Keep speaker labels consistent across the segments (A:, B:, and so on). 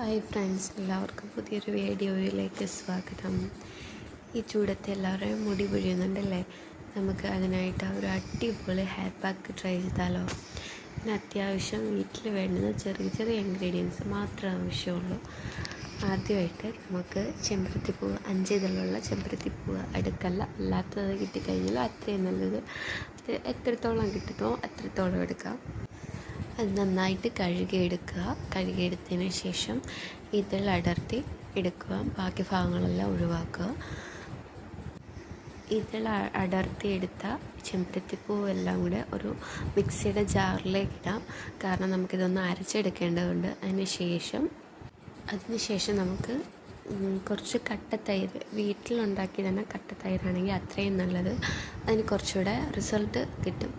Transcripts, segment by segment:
A: Hi friends എല്ലാവർക്കും പുതിയൊരു വീഡിയോയിലേക്ക് സ്വാഗതം. ഈ ചൂടത്ത് എല്ലാവരുടെയും മുടി പൊഴിയുന്നുണ്ടല്ലേ? നമുക്ക് അതിനായിട്ട് ഒരു അടിപൊളി ഹെയർ പാക്ക് ട്രൈ ചെയ്താലോ? പിന്നെ അത്യാവശ്യം വീട്ടിൽ വേണ്ടുന്ന ചെറിയ ചെറിയ ഇൻഗ്രീഡിയൻസ് മാത്രമേ ആവശ്യമുള്ളൂ. ആദ്യമായിട്ട് നമുക്ക് ചെമ്പരത്തിപ്പൂവ് അഞ്ച് ഇതളുള്ള ചെമ്പരത്തിപ്പൂവ് അടുക്കല്ല. അല്ലാത്തത് കിട്ടിക്കഴിഞ്ഞാൽ അത്രയും നല്ലത്. എത്രത്തോളം കിട്ടുന്നോ അത്രത്തോളം എടുക്കാം. അത് നന്നായിട്ട് കഴുകിയെടുക്കുക. കഴുകിയെടുത്തതിന് ശേഷം ഇതിൽ അടർത്തി എടുക്കുക. ബാക്കി ഭാഗങ്ങളെല്ലാം ഒഴിവാക്കുക. ഇതിൽ അടർത്തിയെടുത്ത ചെമ്പരത്തിപ്പൂവെല്ലാം കൂടെ ഒരു മിക്സിയുടെ ജാറിലേക്ക് ഇടാം. കാരണം നമുക്കിതൊന്ന് അരച്ചെടുക്കേണ്ടതുണ്ട്. അതിന് ശേഷം അതിന് ശേഷം നമുക്ക് കുറച്ച് കട്ടത്തൈര് വീട്ടിലുണ്ടാക്കി തന്നെ കട്ടത്തൈരാണെങ്കിൽ അത്രയും നല്ലത്. അതിന് കുറച്ചുകൂടെ റിസൾട്ട് കിട്ടും.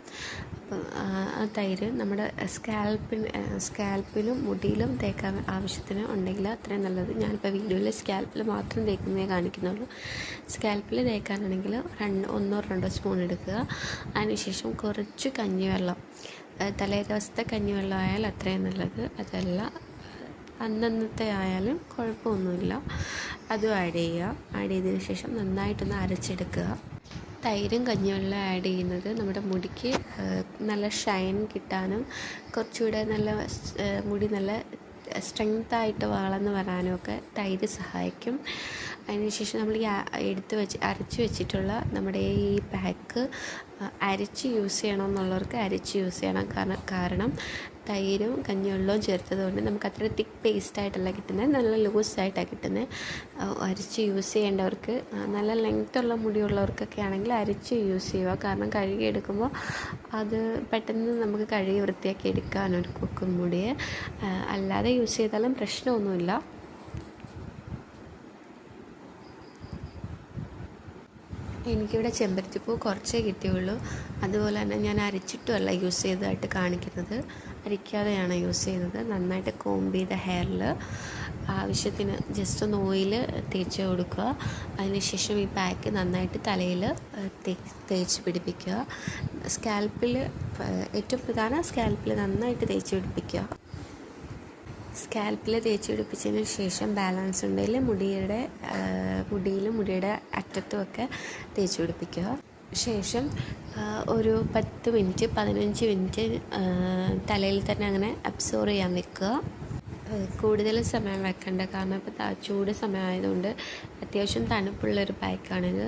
A: അപ്പം ആ തൈര് നമ്മുടെ സ്കാൽപ്പിന് സ്കാൽപ്പിലും മുടിയിലും തേക്കാൻ ആവശ്യത്തിന് ഉണ്ടെങ്കിൽ അത്രയും നല്ലത്. ഞാനിപ്പോൾ വീഡിയോയിൽ സ്കാൽപ്പിൽ മാത്രം തേക്കുന്നേ കാണിക്കുന്നുള്ളൂ. സ്കാൽപ്പിൽ തേക്കാനാണെങ്കിൽ രണ്ട് ഒന്നോ രണ്ടോ സ്പൂൺ എടുക്കുക. അതിനുശേഷം കുറച്ച് കഞ്ഞിവെള്ളം. തലേ ദിവസത്തെ കഞ്ഞിവെള്ളം ആയാൽ അത്രയും നല്ലത്. അതല്ല അന്നന്നത്തെ ആയാലും കുഴപ്പമൊന്നുമില്ല. അതും ആഡ് ചെയ്യുക. ആഡ് ചെയ്തതിന് ശേഷം നന്നായിട്ടൊന്ന് അരച്ചെടുക്കുക. തൈരും കഞ്ഞിവെള്ളം ആഡ് ചെയ്യുന്നത് നമ്മുടെ മുടിക്ക് നല്ല ഷൈൻ കിട്ടാനും കുറച്ചുകൂടെ നല്ല മുടി നല്ല സ്ട്രെങ്തായിട്ട് വളർന്ന് വരാനും ഒക്കെ തൈര് സഹായിക്കും. അതിനുശേഷം നമ്മൾ ഈ എടുത്ത് വെച്ച് അരച്ച് വെച്ചിട്ടുള്ള നമ്മുടെ ഈ പാക്ക് അരച്ച് യൂസ് ചെയ്യണമെന്നുള്ളവർക്ക് അരച്ച് യൂസ് ചെയ്യണം. കാരണം കാരണം തൈരും കഞ്ഞിവെള്ളവും ചേർത്തതുകൊണ്ട് നമുക്ക് അത്ര തിക്ക് പേസ്റ്റ് ആയിട്ടല്ല കിട്ടുന്നത് നല്ല ലൂസായിട്ടാണ് കിട്ടുന്നത് അരിച്ച് യൂസ് ചെയ്യേണ്ടവർക്ക് നല്ല ലെങ്ത് ഉള്ള മുടിയുള്ളവർക്കൊക്കെ ആണെങ്കിൽ അരിച്ച് യൂസ് ചെയ്യുക. കാരണം കഴുകി എടുക്കുമ്പോൾ അത് പെട്ടെന്ന് നമുക്ക് കഴുകി വൃത്തിയാക്കി എടുക്കാനൊരു കുക്കും മുടിയെ അല്ലാതെ യൂസ് ചെയ്താലും പ്രശ്നമൊന്നുമില്ല. എനിക്കിവിടെ ചെമ്പരത്തിപ്പൂ കുറച്ചേ കിട്ടിയുള്ളൂ. അതുപോലെ തന്നെ ഞാൻ അരച്ചിട്ടുമല്ല യൂസ് ചെയ്തതായിട്ട് കാണിക്കുന്നത്. അരിക്കാതെയാണ് യൂസ് ചെയ്യുന്നത്. നന്നായിട്ട് കോംബ് ചെയ്ത ഹെയറിൽ ആവശ്യത്തിന് ജസ്റ്റ് ഒന്ന് ഓയിൽ തേച്ച് കൊടുക്കുക. അതിനുശേഷം ഈ പാക്ക് നന്നായിട്ട് തലയിൽ തേച്ച് പിടിപ്പിക്കുക. സ്കാൽപ്പിൽ ഏറ്റവും പ്രധാന സ്കാൽപ്പിൽ നന്നായിട്ട് തേച്ച് പിടിപ്പിക്കുക. സ്കാൽപ്പിൽ തേച്ച് പിടിപ്പിച്ചതിന് ശേഷം ബാലൻസ് ഉണ്ടെങ്കിൽ മുടിയുടെ മുടിയിലും മുടിയുടെ അറ്റത്തുമൊക്കെ തേച്ച് പിടിപ്പിക്കുക ശേഷം ഒരു പത്ത് മിനിറ്റ് പതിനഞ്ച് മിനിറ്റ് തലയിൽ തന്നെ അങ്ങനെ അബ്സോർവ് ചെയ്യാൻ വെക്കുക. കൂടുതൽ സമയം വെക്കണ്ട. കാരണം ഇപ്പോൾ ചൂട് സമയമായതുകൊണ്ട് അത്യാവശ്യം തണുപ്പുള്ളൊരു പാക്കാണിത്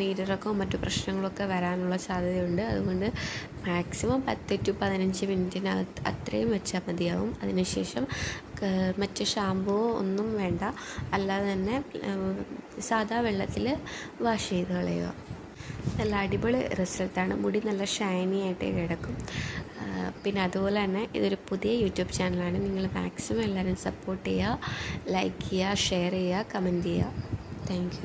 A: നീരിറക്കവും മറ്റു പ്രശ്നങ്ങളൊക്കെ വരാനുള്ള സാധ്യതയുണ്ട്. അതുകൊണ്ട് മാക്സിമം പത്ത് ടു പതിനഞ്ച് മിനിറ്റിനകത്ത് അത്രയും വെച്ചാൽ മതിയാവും. അതിനുശേഷം മറ്റ് ഷാമ്പുവോ ഒന്നും വേണ്ട. അല്ലാതെ തന്നെ സാധാ വെള്ളത്തിൽ വാഷ് ചെയ്ത് കളയുക. നല്ല അടിപൊളി റിസൾട്ടാണ് മുടി നല്ല ഷൈനി ആയിട്ട് കിടക്കും. പിന്നെ അതുപോലെ തന്നെ ഇതൊരു പുതിയ യൂട്യൂബ് ചാനലാണ് നിങ്ങൾ മാക്സിമം എല്ലാവരും സപ്പോർട്ട് ചെയ്യുക ലൈക്ക് ചെയ്യുക ഷെയർ ചെയ്യുക കമന്റ് ചെയ്യുക. താങ്ക്